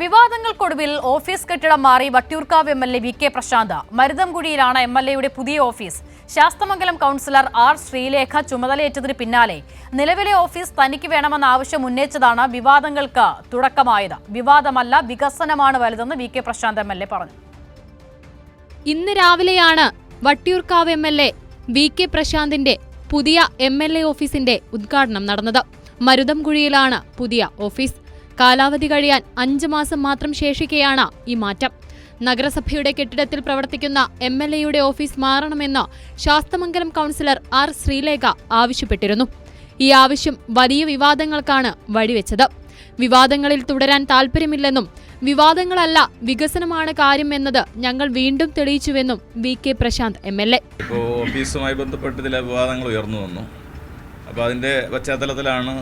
വിവാദങ്ങൾക്കൊടുവിൽ office കെട്ടിടം മാറി Vattiyoorkavu M L A V K Prasanth. മരുതംകുഴിയിലാണ് M L എയുടെ പുതിയ office. Sasthamangalam councillor R Sreelekha ചുമതലയേറ്റതിന് പിന്നാലെ. നിലവിലെ ഓഫീസ് തനിക്ക് വേണമെന്ന ആവശ്യം ഉന്നയിച്ചതാണ് വിവാദങ്ങൾക്ക് തുടക്കമായത്. വിവാദമല്ല വികസനമാണ് വലുതെന്ന് V K Prasanth M L A പറഞ്ഞു. ഇന്ന് രാവിലെയാണ് Vattiyoorkavu M L A V K പ്രശാന്തിന്റെ പുതിയ എം എൽ എ ഓഫീസിന്റെ ഉദ്ഘാടനം നടന്നത്. മരുതംകുഴിയിലാണ് പുതിയ ഓഫീസ്. കാലാവധി കഴിയാൻ അഞ്ച് മാസം മാത്രം ശേഷിക്കെയാണ് ഈ മാറ്റം. നഗരസഭയുടെ കെട്ടിടത്തിൽ പ്രവർത്തിക്കുന്ന എം എൽ എയുടെ ഓഫീസ് മാറണമെന്ന് ശാസ്തമംഗലം കൗൺസിലർ ആർ ശ്രീലേഖ ആവശ്യപ്പെട്ടിരുന്നു. ഈ ആവശ്യം വലിയ വിവാദങ്ങൾക്കാണ് വഴിവെച്ചത്. വിവാദങ്ങളിൽ തുടരാൻ താൽപ്പര്യമില്ലെന്നും വിവാദങ്ങളല്ല വികസനമാണ് കാര്യം എന്നത് ഞങ്ങൾ വീണ്ടും തെളിയിച്ചുവെന്നും V K Prasanth M L A. ഓഫീസുമായി ബന്ധപ്പെട്ട് ചില വിവാദങ്ങൾ ഉയർന്നു വന്നു. അപ്പോൾ അതിന്റെ പശ്ചാത്തലത്തിലാണ്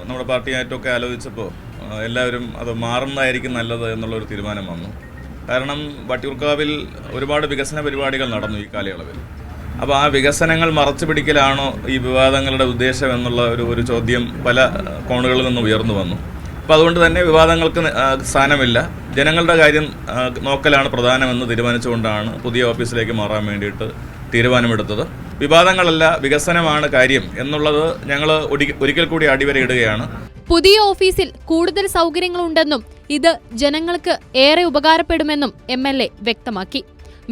നമ്മുടെ പാർട്ടിയായിട്ടൊക്കെ ആലോചിച്ചപ്പോൾ എല്ലാവരും അത് മാറുന്നതായിരിക്കും നല്ലത് എന്നുള്ളൊരു തീരുമാനം വന്നു. കാരണം വട്ടിയൂർക്കാവിൽ ഒരുപാട് വികസന പരിപാടികൾ നടന്നു ഈ കാലയളവിൽ. അപ്പോൾ ആ വികസനങ്ങൾ മറച്ചു പിടിക്കലാണോ ഈ വിവാദങ്ങളുടെ ഉദ്ദേശം എന്നുള്ള ഒരു ഒരു ചോദ്യം പല കോണുകളിൽ നിന്ന് ഉയർന്നു വന്നു. അപ്പോൾ അതുകൊണ്ട് തന്നെ വിവാദങ്ങൾക്ക് സ്ഥാനമില്ല. ജനങ്ങളുടെ കാര്യം നോക്കലാണ് പ്രധാനമെന്ന് തീരുമാനിച്ചുകൊണ്ടാണ് പുതിയ ഓഫീസിലേക്ക് മാറാൻ വേണ്ടിയിട്ട് തീരുമാനമെടുത്തത്. വിവാദങ്ങളല്ല വികസനമാണ് കാര്യം എന്നുള്ളത് ഞങ്ങൾ ഒരിക്കൽ കൂടി അടിവരയിടുകയാണ്. പുതിയ ഓഫീസിൽ കൂടുതൽ സൗകര്യങ്ങൾ ഉണ്ടെന്നും ഇത് ജനങ്ങൾക്ക് ഏറെ ഉപകാരപ്പെടുമെന്നും എം എൽ എ വ്യക്തമാക്കി.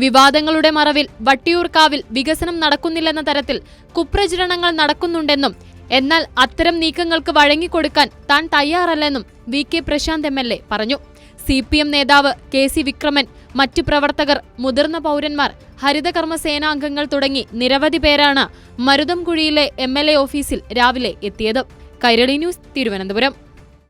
വിവാദങ്ങളുടെ മറവിൽ വട്ടിയൂർക്കാവിൽ വികസനം നടക്കുന്നില്ലെന്ന തരത്തിൽ കുപ്രചരണങ്ങൾ നടക്കുന്നുണ്ടെന്നും എന്നാൽ അത്തരം നീക്കങ്ങൾക്ക് വഴങ്ങിക്കൊടുക്കാൻ താൻ തയ്യാറല്ലെന്നും V K Prasanth M L A പറഞ്ഞു. സി പി എം നേതാവ് കെ സി വിക്രമൻ മറ്റു പ്രവർത്തകർ മുതിർന്ന പൗരന്മാർ ഹരിതകർമ്മ സേനാംഗങ്ങൾ തുടങ്ങി നിരവധി പേരാണ് മരുതംകുഴിയിലെ എം എൽ എ ഓഫീസിൽ രാവിലെ എത്തിയത്. കൈരളി ന്യൂസ് തിരുവനന്തപുരം.